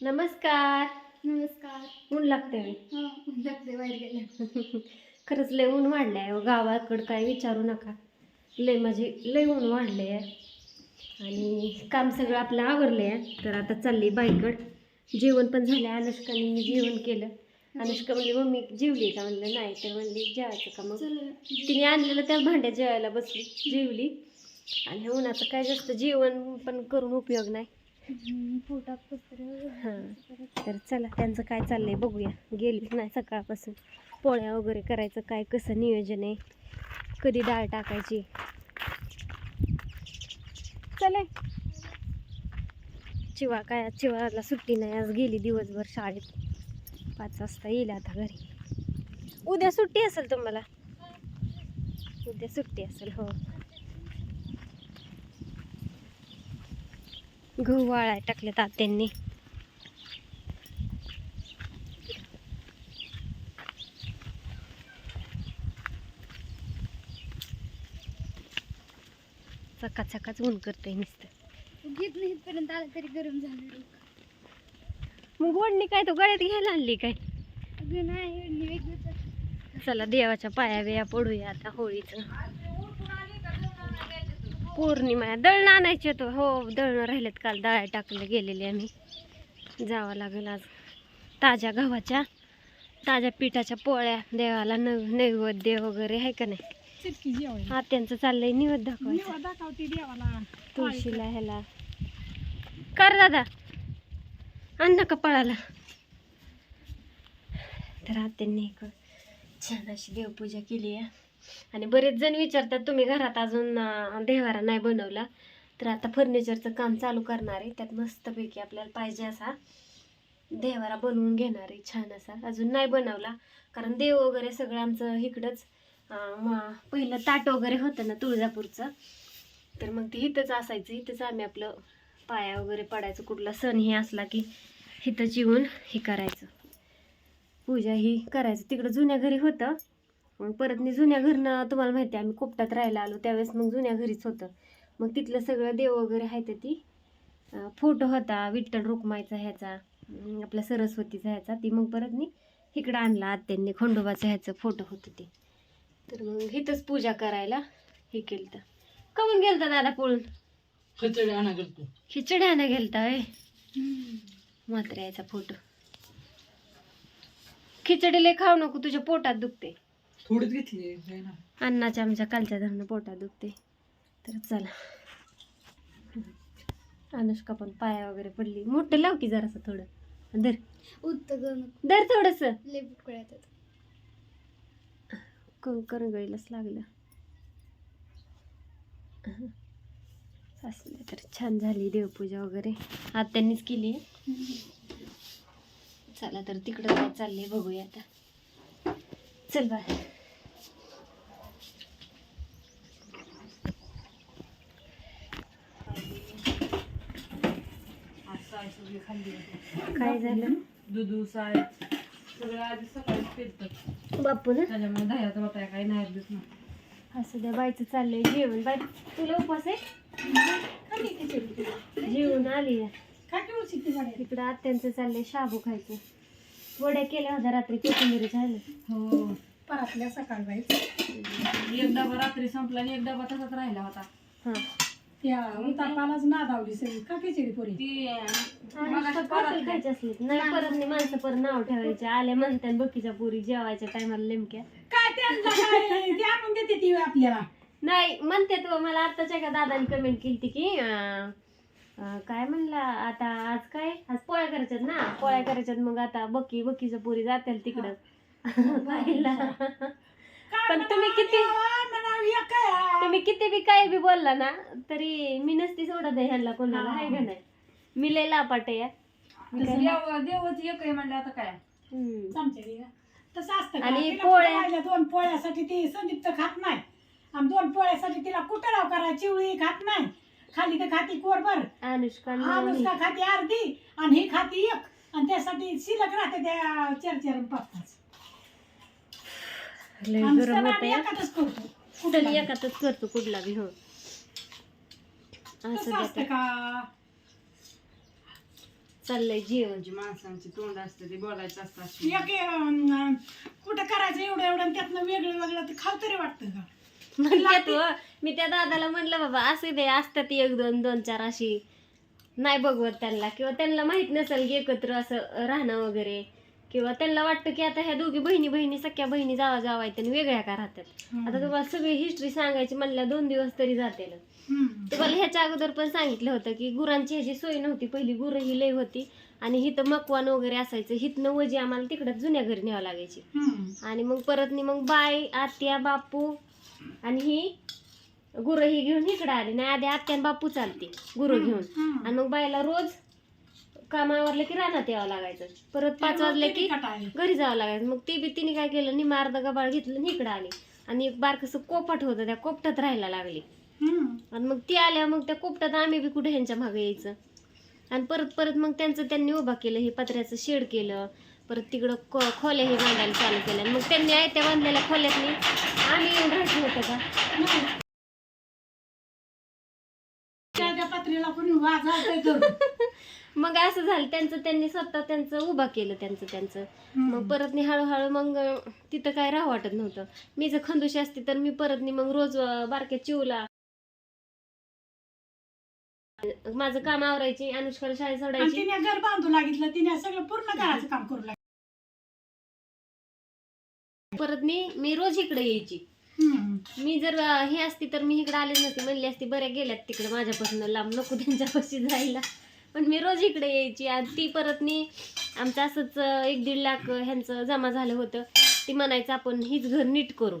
नमस्कार. नमस्कार. ऊन लागते मी हा लागते बाहेर गेल्या खरंच लय ऊन वाढलंय आहे गावाकडं काय विचारू नका. लय म्हणजे लय ऊन वाढले आहे आणि काम सगळं आपलं आवरलं आहे तर आता चालली बाईकड. जेवण पण झालं अनुष्काने मी जेवण केलं. अनुष्का म्हणली मम्मी जेवली का? म्हणलं नाही. तर म्हणली जेवायचं का मग? तिने आणलेलं त्या भांड्या जेवायला बसली जेवली. आणि उन्हाचं काय जास्त जेवण पण करून उपयोग नाही. हां. तर चला त्यांचं काय चाललंय बघूया. गेलीच नाही सकाळपासून. पोळ्या वगैरे करायचं काय कसं नियोजन आहे? कधी डाळ टाकायची? चले. चिवा काय आज चिवाला सुट्टी नाही. आज गेली दिवसभर शाळेत. पाच वाजता येईल आता घरी. उद्या सुट्टी असेल तुम्हाला? उद्या सुट्टी असेल हो. गहू वाळाय टाकले तात्यांनी चका चकाच ऊन करतंय नुसतं. घेत नाही इथपर्यंत आला तरी गरम झालं मग ओढणी काय तो गळ्यात घ्यायला आणली काय? नाही चला देवाच्या पाया बिया पडूया आता होळीचं. पौर्णिमा. दळण आणायचे तो हो दळणं राहिलेत काल. दळ्या टाकले गेलेले आम्ही. जावं लागेल आज. ताज्या गव्हाच्या ताज्या पिठाच्या पोळ्या देवाला न नैवेद्य वगैरे आहे का नाही? आत्यांचं चाललंय निवद दाखवायचं. तुळशीला ह्याला. कर दादा. आण ना कपाळाला. तर आत्यांनी एक छान अशी देवपूजा केली आहे. आणि बरेच जण विचारतात तुम्ही घरात अजून देवारा नाही बनवला? तर आता फर्निचरचं काम चालू करणार आहे. त्यात मस्तपैकी आपल्याला पाहिजे असा देवारा बनवून घेणार आहे छान असा. अजून नाही बनवला कारण देव वगैरे सगळं आमचं इकडंच पहिलं ताट वगैरे होतं ना तुळजापूरचं. तर मग ते इथंच असायचं. इथंच आम्ही आपलं पाया वगैरे पडायचं. कुठला सण हे असला की इथंच येऊन हे करायचं. पूजा ही करायचं. तिकडं जुन्या घरी होतं. मग परत मी जुन्या घरनं तुम्हाला माहिती आहे आम्ही कोपटात राहायला आलो. त्यावेळेस मग जुन्या घरीच होतं. मग तिथलं सगळं देव वगैरे आहे ते ती. फोटो होता विठ्ठल रुक्मायचा ह्याचा आपल्या सरस्वतीचा ह्याचा. ती मग परत मी इकडं आणला आत्यांनी खंडोबाचं ह्याचं फोटो होतं ते. तर मग इथंच पूजा करायला हे केलं तर कमून गेलता दादा पळून? खिचडी आणा करतो खिचडी आणा गेलता होय? म्हात्र्याचा फोटो खिचडी लय खाऊ नको तुझ्या पोटात दुखते थोडीच घेतली आहे ना. अन्नाच्या आमच्या कालच्या धरणं पोटात दुखते. तर चला. अनुष्का पण पाया वगैरे पडली. मोठं लाव की जरासं थोडं. धर. उत्तगण धर थोडस. करंगळीलाच लागलं. असलं तर छान झाली देवपूजा वगैरे. आत्यांनीच केली. चला तर तिकडं काय चाललंय बघूया आता. चल बा काय झालं? दूध साय सगळं आधी सकाळी फिरतात बापू ना त्याच्यामुळे दह्याचा होता काही नाही देत ना असं द्या बायचं चाललंय जेवण. बाय तुला उपास आहे? जेवण आली इकडं आत्यांचं चाललंय शाबू खायचं. वड्या केल्या होत्या रात्री कोथिंबीर झालं. हो. परातल्या सकाळ बाई एक डबा रात्री संपला आणि एक डबा तसाच राहिला होता. हा. त्या उतापालाच नादावली सगळी. का खिचडी पोरी? ती आणि मगाशी पातळ परत खायची असली नाही परत नाही माणसं परत नाव ठेवायचे. आले म्हणतात बकीच्या पुरी जेवायच्या टायमाला नेमक्या. काय त्यांना काय? ते आणून देते ती आपल्याला. नाही म्हणते तो मला आत्ताच्या एका दादाने कमेंट केली की अं, अं, काय म्हणला आता आज काय? आज पोळ्या करायच्यात ना. पोळ्या करायच्यात मग आता बकी बकीच्या पुरी जातील तिकडं. पाहिला. पण तुम्ही किती तुम्ही किती बी काय बी बोलला ना तरी मी नसती सोडत आहे ह्यांना कोणाला हाय का नाही? मी लय लापाटे या मी काय- देव देवच एक आहे म्हणलं आता काय? हम्म. तसं असतं का? आणि तिला पोळ्या- राहिल्या दोन पोळ्यासाठी ती संदीप्त खात नाही. आणि दोन पोळ्यासाठी तिला कुठं राव करा चिवळी खात नाही. खाली तर खाती कोरभर. अनुष्का हा आणि नुसता खाती अर्धी आणि ही खाती एक. आणि त्यासाठी शिल्लक राहते त्या चार चार पाच पाच लय गरम होत कुठं एकातच करतो कुठला बी हो. असं का? चाललंय जेवण म्हणजे माणसांची तोंड असते ते बोलायचं असतं अशी. एक अं, कुठं करायचं एवढं एवढं आणि त्यातनं वेगळं वेगळं ते खाऊ तरी वाटतं का? व, मी त्या दादाला म्हणलं बाबा असे दे असतात एक दोन दोन चार अशी. नाही बघवत त्यांना किंवा त्यांना माहीत नसेल की एकत्र असं राहणं वगैरे. किंवा त्यांना वाटतं की आता ह्या दोघी बहिणी बहिणी सख्या बहिणी जावा जावा आहेत आणि वेगळ्या का राहतात? आता तुम्हाला सगळी हिस्ट्री सांगायची म्हणल्या दोन दिवस तरी जाते. तुम्हाला ह्याच्या अगोदर पण सांगितलं होतं की गुरांची ह्याची सोय नव्हती पहिली गुरं ही लय होती आणि हिथं मकवान वगैरे असायचं. हिथनं वजी आम्हाला तिकडं जुन्या घरी न्यावं लागायची. आणि मग परत नी मग बाय आत्या बापू आणि ही गुरं ही घेऊन इकडं आली. नाही आधी आत्या आणि बापू चालते गुरं घेऊन. आणि मग बायला रोज कामावरलं की रानात यावं लागायचं. परत पाच वाजले की. घरी जावं लागायचं. मग ती बी तिने काय केलं निम्मा अर्धा गबाळ घेतलं आणि इकडं आली. आणि एक बारकस कोपट होतं त्या कोपटात राहायला लागली. आणि मग ती आल्या मग त्या कोपटात आम्ही बी कुठे ह्यांच्या मागे यायचं. आणि परत परत मग त्यांचं त्यांनी उभा केलं हे पत्र्याचं शेड केलं. परत तिकडं को खोल्या हे बांधायला चालू केल्या आणि मग त्यांनी आयत्या बांधलेल्या खोल्यातनी आम्ही येऊन राहायचं होतं का कोणी वाजवतंय तर. मग असं झालं त्यांचं त्यांनी स्वतः त्यांचं उभा केलं त्यांचं त्यांचं मग. परत नी हळूहळू मग तिथं काय राहू वाटत नव्हतं मी जर खंदुशी असते तर मी परत नी मग रोज बारक्या चिवला माझं काम आवरायची अनुष्काला शाळेत आणि सोडायची तिने घर बांधू लागितलं तिने सगळं पूर्ण घराचं काम करू लागलं परत मी मी रोज इकडे यायची. मी जर हे असती तर मी इकडे आले नसते. म्हणली असती बऱ्या गेल्यात तिकडे माझ्यापासून लांब नको त्यांच्यापाशी जायला. पण मी रोज इकडे यायची आणि ती परत नी आमचं असंच एक दीड लाख ह्यांचं जमा झालं होतं. ती म्हणायचं आपण हीच घर नीट करू.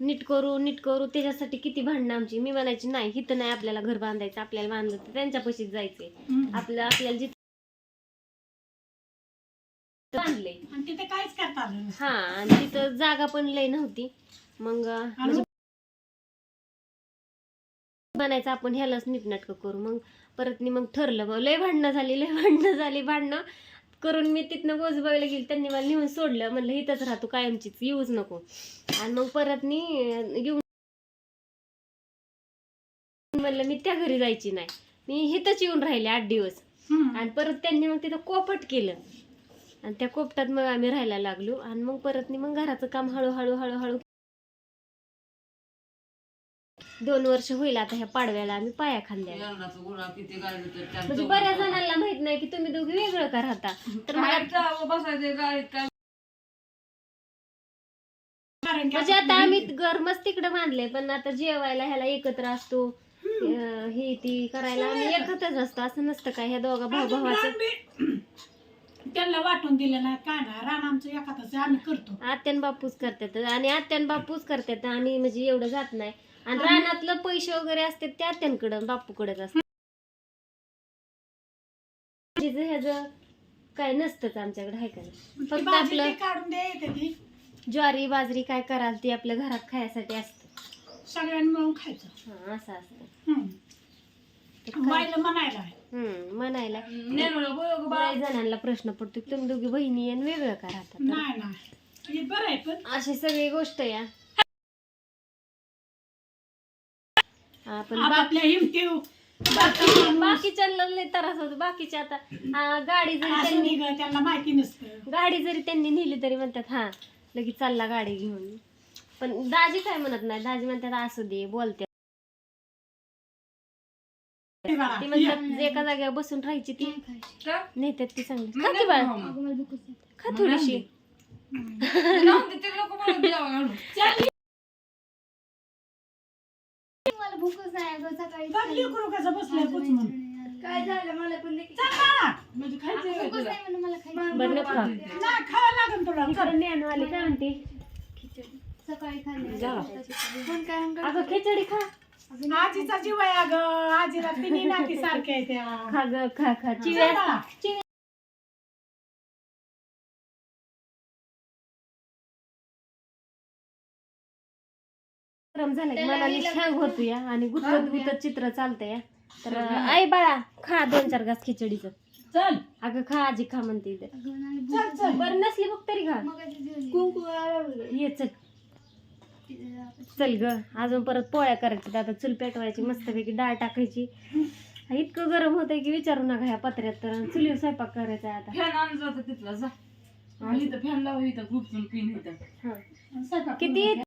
नीट करू नीट करू त्याच्यासाठी किती भांडणं आमची? मी म्हणायची नाही हिथं नाही आपल्याला घर बांधायचं आपल्याला बांधलं तर त्यांच्यापाशीच जायचंय. आपलं आपल्याला जिथं बांधले. हा आणि तिथं जागा पण लय नव्हती. मग म्हणजे म्हणायचं आपण ह्यालाच नीटनाटकं करू. मग परत मी मग ठरलं मग लय भांडणं झाली लय भांडणं झाली भांडणं करून मी तिथनं गोजबाईला गेली त्यांनी मला नेऊन सोडलं. म्हणलं इथंच राहतो कायमचीच येऊच नको. आणि मग परत मी येऊन म्हणलं मी त्या घरी जायची नाही. मी इथंच येऊन राहिले आठ दिवस. आणि परत त्यांनी मग तिथं कोपट केलं. आणि त्या कोपटात मग आम्ही राहायला लागलो. आणि मग परत मग घराचं काम हळूहळू हळूहळू दोन वर्ष होईल आता ह्या पाडव्याला आम्ही पाया त्यात म्हणजे बऱ्याच. जणांना माहीत नाही की तुम्ही दोघी वेगळं का राहता. तर मला म्हणजे आता आम्ही घर मस्त तिकडे बांधले पण आता जेवायला ह्याला एकत्र असतो. अं, हे ती करायला आम्ही एकत्रच असतो. असं नसतं काय ह्या दोघा भाऊ भावाचं त्यांना वाटून दिलं नाही काय नाही? रान आमचं एखादं आम्ही करतो. आत्यान बापूच करतात. आणि आत्यान बापूच करतात. आम्ही म्हणजे एवढं जात नाही. आणि रानातलं पैसे वगैरे असतात ते आत्यांकडं बापूकडेच असतात ह्याचं काय नसतंच आमच्याकडे हाय का नाही? फक्त भाजी आपलं ती काढून द्या येते ती. ज्वारी बाजरी काय कराल ती आपल्या घरात खायसाठी असतं. सगळ्यांनी मिळून खायचं. हा असं असतं. हम्म. ते काय- बाईला म्हणायला. आहे. हम्म म्हणायला. बऱ्याच जणांना प्रश्न पडतो की तुम्ही दोघी बहिणी आणि वेगळं का राहतात तर नाही नाही. हे बरं आहे पण. अशी सगळी गोष्ट या आपण बा- आपापल्या हिमती बाकीच्या लय त्रास होतो. बाकीचे आता आ, गाडी जरी त्यांनी निघ त्यांना माहिती नसतं. गाडी जरी त्यांनी नेली तरी म्हणतात हा लगेच चालला गाडी घेऊन. पण दाजी काय म्हणत नाही. दाजी म्हणतात असू दे बोलते. ते बघा, ती या. म्हणतात एका जागेवर बसून राहायची ती? नेतात ती चांगली की बाळ. खा थोडीशी. बघ लेकरू कसं बसलंय कुचमून. काय झालं. मला पण देखील चल बाळा. म्हणजे का तुला? मला खायचं बरं नको खा. नाही. खावं लागेल तुला. आली काय म्हणते? सकाळी खाल्ली. जा. पण काय हंगात अगं खिचडी खा. आजीचा जीव आहे अगं. आजीला तिन्ही नाती सारख्या आहे त्या खा ग खा खा. चिव्या गरम झालं की हिला शांग. होतो. या आणि गुतत गुतत चित्र चालतंय. तर आई बाळा खा दोन चार घास खिचडीचं. चल. अगं खा आजी खा म्हणते इथं. चल चल. बरं नसली बघ तरी खा. कुंकू ये चल. चल ग अजून परत पोळ्या करायची आता चूल पेटवायची मस्तपैकी डाळ टाकायची. इतकं गरम होतंय की विचारू नका ह्या पत्र्यात तर. चुलीवर स्वयंपाक करायचा आहे आता. फॅन आणला होता तिथला जा. आणि इथं फॅन लावा इथं खूप पिन इथं. हा. किती?